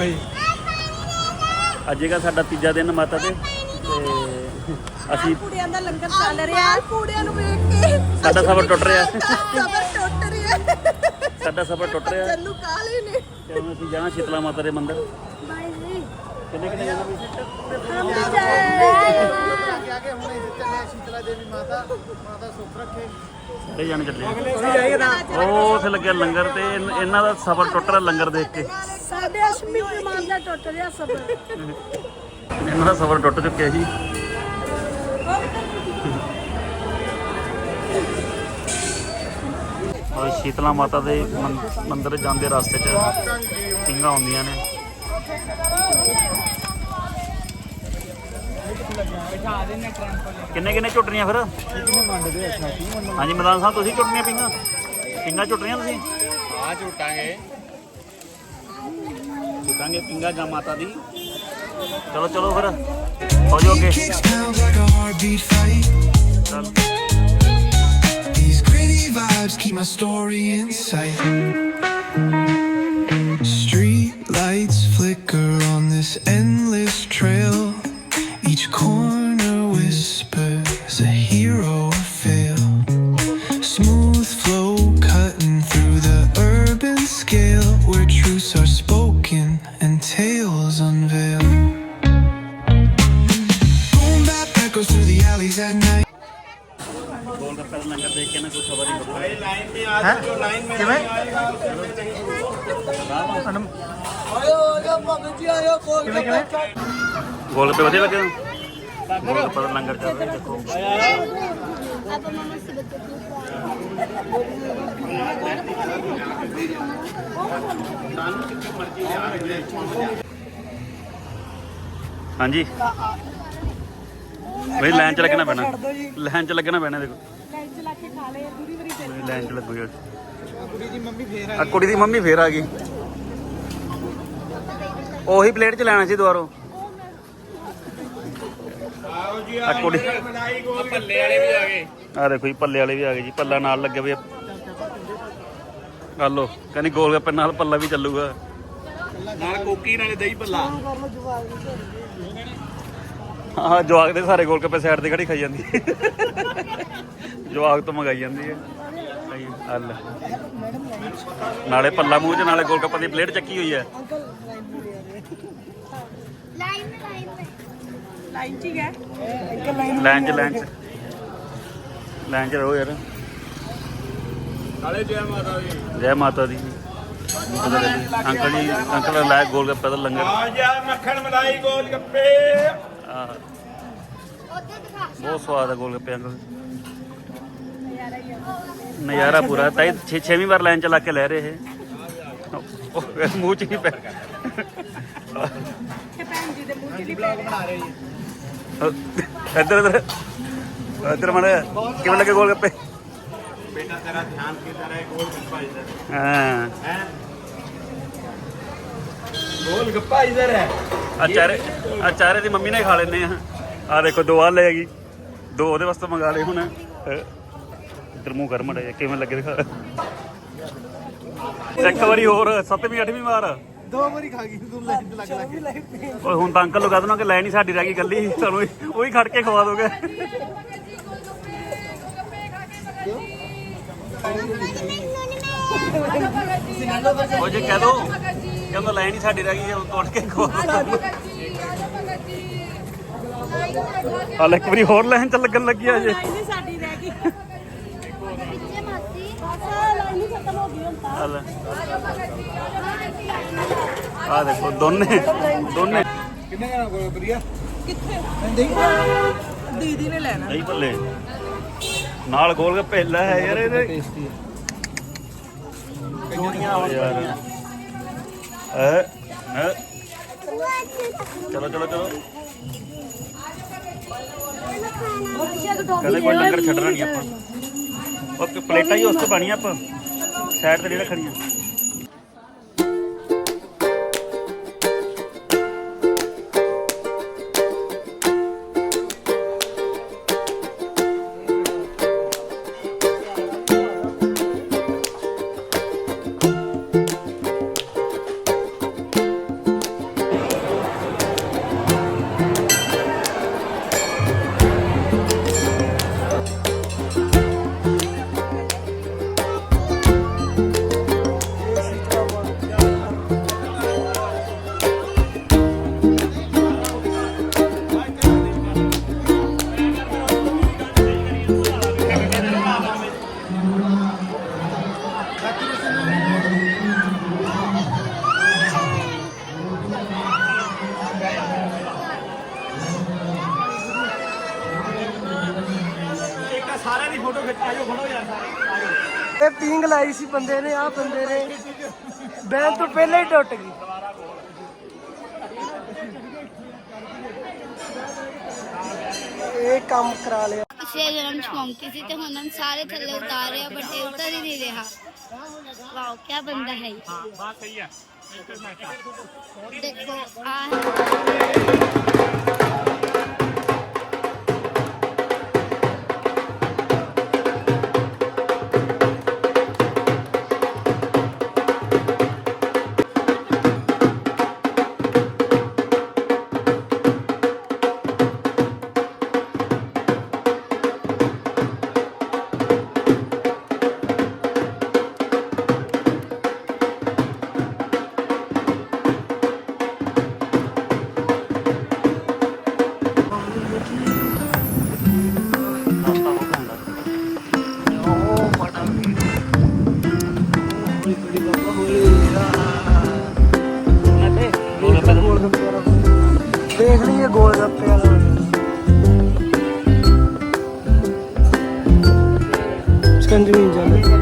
ਕੋਈ ਅੱਜ ਹੈਗਾ ਸਾਡਾ ਤੀਜਾ ਦਿਨ ਮਾਤਾ ਦੇ। ਤੇ ਅਸੀਂ ਕੁੜੀਆਂ ਦਾ ਲੰਗਰ ਚੱਲ ਰਿਹਾ। ਕੁੜੀਆਂ ਨੂੰ ਵੇਖ ਕੇ ਸਾਡਾ ਸਫ਼ਰ ਟੁੱਟ ਰਿਹਾ। ਸਬਰ ਟੁੱਟ ਰਿਹਾ। ਸਾਡਾ ਸਫ਼ਰ ਟੁੱਟ ਰਿਹਾ। ਚੱਲੂ ਕਾਲੇ ਨੇ। ਤੇ ਹੁਣ ਅਸੀਂ ਜਾਣਾ ਸ਼ੀਤਲਾ ਮਾਤਾ ਦੇ ਮੰਦਿਰ। ਬਾਈ ਜੀ। ਕਿੰਨੇ ਕਿੰਨੇ ਜਾਣਾ ਵੀ ਹਮ ਵੀ ਜਾਏ ਆਗੇ ਹੁਣ ਇਹ ਚੱਲੇ ਸ਼ੀਤਲਾ ਦੇਵੀ ਮਾਤਾ। ਮਾਤਾ ਸੁਖ ਰੱਖੇ। ਸਾਰੇ ਜਾਣੇ ਚੱਲੇ ਉਹ ਉੱਥੇ ਲੱਗਿਆ ਲੰਗਰ ਤੇ। ਇਹਨਾਂ ਦਾ ਸਫ਼ਰ ਟੁੱਟ ਰਿਹਾ ਲੰਗਰ ਦੇਖ ਕੇ। ਸਾਡੇ ਅਸ਼ਮੀ ਪ੍ਰਮਾਨ ਦਾ ਟੁੱਟ ਰਿਹਾ ਸਬਰ ਇਹਨਾਂ ਦਾ ਸਫ਼ਰ ਟੁੱਟ ਚੁੱਕਿਆ ਜੀ ਔਰ ਸ਼ੀਤਲਾ ਮਾਤਾ ਦੇ ਮੰਦਿਰ ਜਾਂਦੇ ਰਸਤੇ 'ਚ ਸਿੰਘਾਂ ਆਉਂਦੀਆਂ ਨੇ। ਕਿੰਨੇ ਕਿੰਨੇ ਝੁੱਟਣੀਆਂ ਫਿਰ? ਹਾਂਜੀ ਮੈਦਾਨ ਸਾਹਿਬ ਤੁਸੀਂ ਝੁੱਟਣੀਆਂ ਪਿੰਗਾ? ਪਿੰਗਾ ਝੁੱਟਣੀਆਂ ਤੁਸੀਂ? ਆ ਝੂਟਾਂਗੇ ਝੁੱਟਾਂਗੇ ਪਿੰਗਾ ਜਾਂ ਮਾਤਾ ਦੀ ਚਲੋ ਚਲੋ ਫਿਰ ਹੋ ਜਾਓ ਅੱਗੇ Kick sounds like a heartbeat fight. ਚੱਲ These gritty vibes keep my story in sight. Street lights flicker on this endless trail. Each corner whispers a hero Echoes at night. ਦਾ ਲੰਗਰ ਦੇਖ ਨਾ ਕੁਝ ਹੈ ਕਿਵੇਂ ਅਨਮ ਕਿਵੇਂ ਕਿਵੇਂ ਗੋਲ ਗੱਪੇ ਵਧੀਆ ਲੱਗੇ ਗੋਲ ਗੱਪੇ ਦਾ ਲੰਗਰ ਚੱਲ ਰਿਹਾ ਦੇਖੋ ਆਪਾਂ ਮਮਾ ਸੇ ਬੱਚੇ ਹਾਂਜੀ ਬਈ ਲਾਈਨ 'ਚ ਲੱਗਣਾ ਪੈਣਾ। ਲਾਈਨ 'ਚ ਲੱਗਣਾ ਪੈਣਾ ਦੇਖੋ। ਲਾਈਨ ਚਲਾ ਕੇ ਖਾ ਲਏ ਪੂਰੀ ਵਾਰੀ ਤੇ ਲਾਈਨ 'ਚ ਲੱਗੂਗਾ। ਕੁੜੀ ਦੀ ਮੰਮੀ ਫੇਰ ਆ ਕੁੜੀ ਦੀ ਮੰਮੀ ਫੇਰ ਆ ਗਈ। ਉਹੀ ਪਲੇਟ 'ਚ ਲੈਣਾ ਸੀ ਦੁਬਾਰੋ। ਆ ਕੁੜੀ ਭੱਲੇ ਵਾਲੇ ਵੀ ਆ ਗਏ। ਆ ਦੇਖੋ ਜੀ ਪੱਲੇ ਵਾਲੇ ਵੀ ਆ ਗਏ ਜੀ ਪੱਲਾ ਨਾਲ ਲੱਗੇ ਵੀ ਲੋ ਕਹਿੰਦੀ ਗੋਲ ਗੱਪੇ ਨਾਲ ਪੱਲਾ ਵੀ ਚੱਲੂਗਾ। ਨਾਲ ਕੋਕੀ ਨਾਲੇ ਦਹੀਂ ਭੱਲਾ ਹਾਂ ਜਵਾਗ ਦੇ ਸਾਰੇ ਗੋਲ ਗੱਪੇ ਸਾਈਡ ਤੇ ਖੜੀ ਖਾਈ ਜਾਂਦੀ ਹੈ। ਜਵਾਗ ਤੋਂ ਮੰਗਾਈ ਜਾਂਦੀ ਹੈ। ਨਾਲੇ ਪੱਲਾ ਮੂੰਹ 'ਚ ਨਾਲੇ ਗੋਲ ਗੱਪੇ ਦੀ ਪਲੇਟ ਚੱਕੀ ਹੋਈ ਹੈ। ਲਾਈਨ ਲਾਈਨ ਲਾਈਨ ਚ ਹੈ ਅੰਕਲ ਲਾਈਨ ਲਾਈਨ ਚ ਲਾਈਨ ਚ। ਲਾਈਨ ਚ ਰਹੋ ਯਾਰ। ਨਾਲੇ ਜੈ ਮਾਤਾ ਦੀ। ਜੈ ਮਾਤਾ ਦੀ। ਅੰਕਲ ਜੀ ਅੰਕਲ ਲਾਇਕ ਗੋਲ ਗੱਪੇ ਦਾ ਲੰਗਰ। ਆ ਜਾ ਮੱਖਣ ਮਲਾਈ ਗੋਲ ਗੱਪੇ ਬਹੁਤ ਸਵਾਦ ਹੈ ਗੋਲਗੱਪੇ ਅੰਕਲ ਨਜ਼ਾਰਾ ਪੂਰਾ। ਤਾਈ 6 6ਵੀਂ ਵਾਰ ਲਾਈਨ ਚ ਲਾ ਕੇ ਲੈ ਰਹੇ ਇਹ। ਮੂੰਹ ਚ ਨਹੀਂ ਪੈ ਭੈਣ ਜੀ ਦੇ ਮੂੰਹ ਚ ਨਹੀਂ ਪੈ ਇੱਧਰ ਇੱਧਰ। ਇੱਧਰ ਮੜ ਕਿਵੇਂ ਲੱਗੇ ਗੋਲਗੱਪੇ ਬੇਟਾ ਤੇਰਾ ਧਿਆਨ ਕਿਧਰ ਹੈ? ਗੋਲਗੱਪਾ ਇੱਧਰ। ਹਾਂ। ਹੈ? ਗੋਲ ਗੱਪਾ ਇਧਰ ਹੈ ਆ ਚਾਰੇ ਆ ਚਾਰੇ ਦੀ ਮੰਮੀ ਨੇ ਖਾ ਲੈਨੇ ਆ। ਆ ਦੇਖੋ ਦੋ ਆ ਲੈ ਗਈ। ਦੋ ਉਹਦੇ ਵਾਸਤੇ ਮੰਗਾ ਲਏ ਹੁਣ। ਇੱਧਰ ਮੂੰਹ ਕਰ ਮੜਾ ਕਿਵੇਂ ਲੱਗੇ ਦਿਖਾ। ਇੱਕ ਵਾਰੀ ਹੋਰ ਸੱਤਵੀਂ ਅੱਠਵੀਂ ਵਾਰ। ਦੋ ਵਾਰੀ ਖਾ ਗਈ ਤੂੰ ਲਾਈਨ ਤੇ ਲੱਗ ਲੱਗ ਓਏ ਹੁਣ ਤਾਂ ਅੰਕਲ ਨੂੰ ਕਹਿ ਦੇਣਾ ਕਿ ਲੈ ਨਹੀਂ ਸਾਡੀ ਰਹਿ ਗਈ ਗੱਲੀ ਤੁਹਾਨੂੰ ਉਹੀ ਖੜ ਕੇ ਖਵਾ ਦੋਗੇ। ਉਹ ਜੇ ਕਹਿ ਦੋ ਕਹਿੰਦਾ ਲੈ ਨਹੀਂ ਸਾਡੀ ਰਹਿ ਗਈ ਉਹ ਤੋੜ ਕੇ ਦੋ ਹਾਲੇ ਇੱਕ ਵਾਰੀ ਹੋਰ ਲਾਈਨ ਚ ਲੱਗਣ ਲੱਗੀ ਆ ਜੇ ਲਾਈਨ ਹੀ ਸਾਡੀ ਰਹਿ ਗਈ। ਪਿੱਛੇ ਮਾਸੀ। ਬਸ ਲਾਈਨ ਹੀ ਖਤਮ ਹੋ ਗਈ ਹੁਣ ਤਾਂ। ਹਾਲੇ। ਆ ਦੇਖੋ ਦੋਨੇ ਦੋਨੇ। ਕਿੰਨੇ ਕਰਾ ਗੋਲ ਵਧੀਆ ਕਿੱਥੇ? ਦੀਦੀ ਨੇ ਲੈਣਾ। ਦਹੀਂ ਭੱਲੇ। ਨਾਲ ਗੋਲ ਗੱਪੇ ਲੈ ਯਾਰ ਇਹਦੇ। ਟੇਸਟੀ ਜੋੜੀਆਂ ਯਾਰ। ਐ ਐ। ਚਲੋ ਚਲੋ ਚਲੋ। ਕਹਿੰਦੇ ਕੋਈ ਲੰਗਰ ਛੱਡਣਾ ਨਹੀਂ ਆਪਾਂ। ਉਹ ਪਲੇਟਾਂ ਹੀ ਉਸ ਤੋਂ ਬਣੀਆਂ ਆਪਾਂ। ਸਾਈਡ ਤੇ ਨਹੀਂ ਰੱਖਣੀਆਂ। ਇਹ ਪੀਂਗ ਲਾਈ ਸੀ ਬੰਦੇ ਨੇ ਆ ਬੰਦੇ ਨੇ। ਬੈਨ ਤੋਂ ਪਹਿਲਾਂ ਹੀ ਟੁੱਟ ਗਈ। ਇਹ ਕੰਮ ਕਰਾ ਲਿਆ। ਪਿਛਲੇ ਜਨਮ ਚ ਮੌਂਕੀ ਸੀ ਤੇ ਹੁਣ ਹਮ ਸਾਰੇ ਥੱਲੇ ਉਤਾਰ ਰਹੇ ਆ ਬਟ ਇਹ ਉਤਰ ਹੀ ਨਹੀਂ ਰਿਹਾ। ਵਾਓ ਕੀ ਬੰਦਾ ਹੈ ਇਹ। ਹਾਂ ਸਹੀ ਹੈ ਦੇਖੋ ਆ kendimi inceldim.